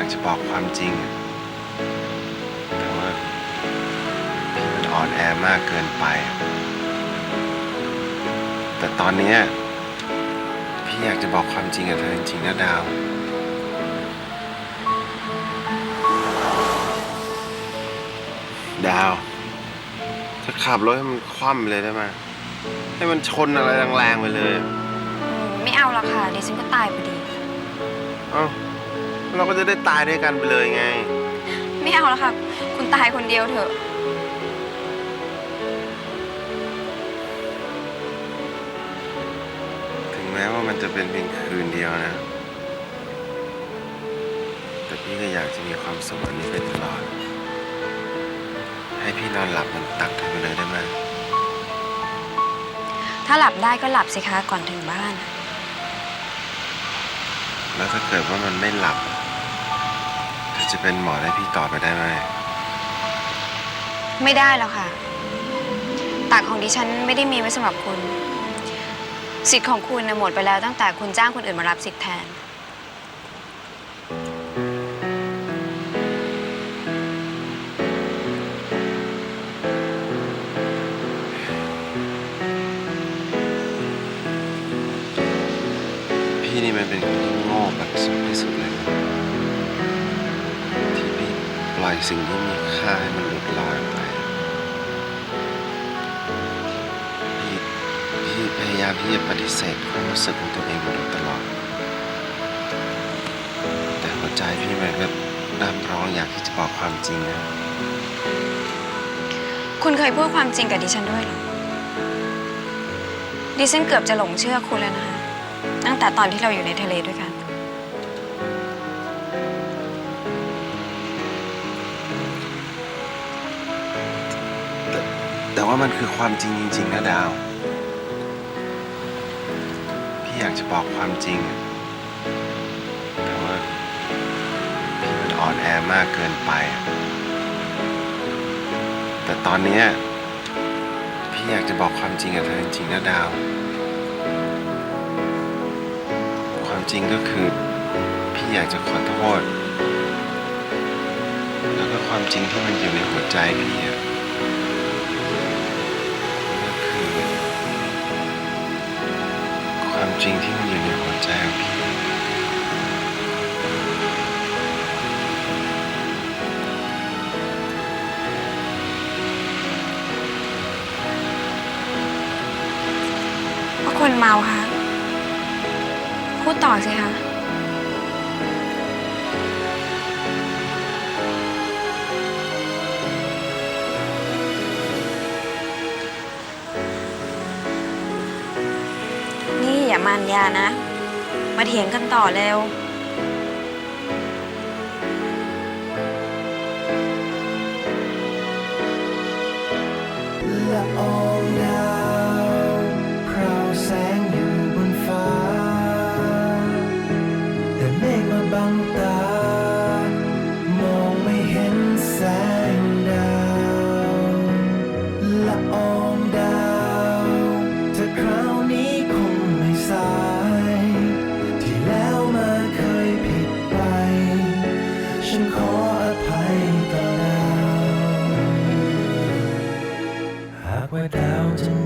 ากจะบอกความจริง แต่ว่าพี่มันอ่อนแอมากเกินไป แต่ตอนเนี้ยพี่อยากจะบอกความจริงกับเธอจริงๆนะดาวดาว จะขับรถให้มันคว่ำเลยได้ไหมให้มันชนอะไรแรงๆไปเลย ไม่เอาละค่ะดิฉันก็ตายพอดี เอ้า เราก็จะได้ตายด้วยกันไปเลยไง ไม่เอาละค่ะ คุณตายคนเดียวเถอะ ถึงแม้ว่ามันจะเป็นเพียงคืนเดียวนะ แต่พี่ก็อยากจะมีความสุขแบบนี้ไปตลอด ให้พี่นอนหลับบนตักเธอไปเลยได้ไหมถ้าหลับได้ก็หลับสิคะก่อนถึงบ้าน แล้วถ้าเกิดว่ามันไม่หลับเธอ จะเป็นหมอให้พี่ต่อไปได้ไหม ไม่ได้แล้วค่ะตักของดิฉันไม่ได้มีไว้สำหรับคุณ สิทธิ์ของคุณนะหมดไปแล้วตั้งแต่คุณจ้างคนอื่นมารับสิทธิ์แทน พี่นี่มันเป็นคนที่โง่แบบสุดที่สุดเลย อยสิ่งที่มีค่าให้มันหลุดลอยไปพี่พี่พยายามที่จะปฏิเสธความรู้สึกของตัวเองมาโดยตลอด แต่หัวใจพี่มันก็ร่ำร้องอยากที่จะบอกความจริงนะ คุณเคยพูดความจริงกับดิฉันด้วยเหรอ ดิฉันเกือบจะหลงเชื่อคุณแล้วนะคะ ตั้งแต่ตอนที่เราอยู่ในทะเลด้วยกัน แต่ว่ามันคือความจริงจริงๆนะดาว พี่อยากจะบอกความจริง แต่ว่าพี่มันอ่อนแอมากเกินไป แต่ตอนเนี้ยพี่อยากจะบอกความจริงกับเธอจริงๆนะดาว ความจริงก็คือ พี่อยากจะขอโทษ แล้วก็ความจริงที่มันอยู่ในหัวใจพี่อะ จริงที่มันอยู่ในหัวใจของพี่ว่าคนเมาคะ พูดต่อสิคะ นี่อย่ามานยานะ มาเถียงกันต่อเร็ว ละออ we're down.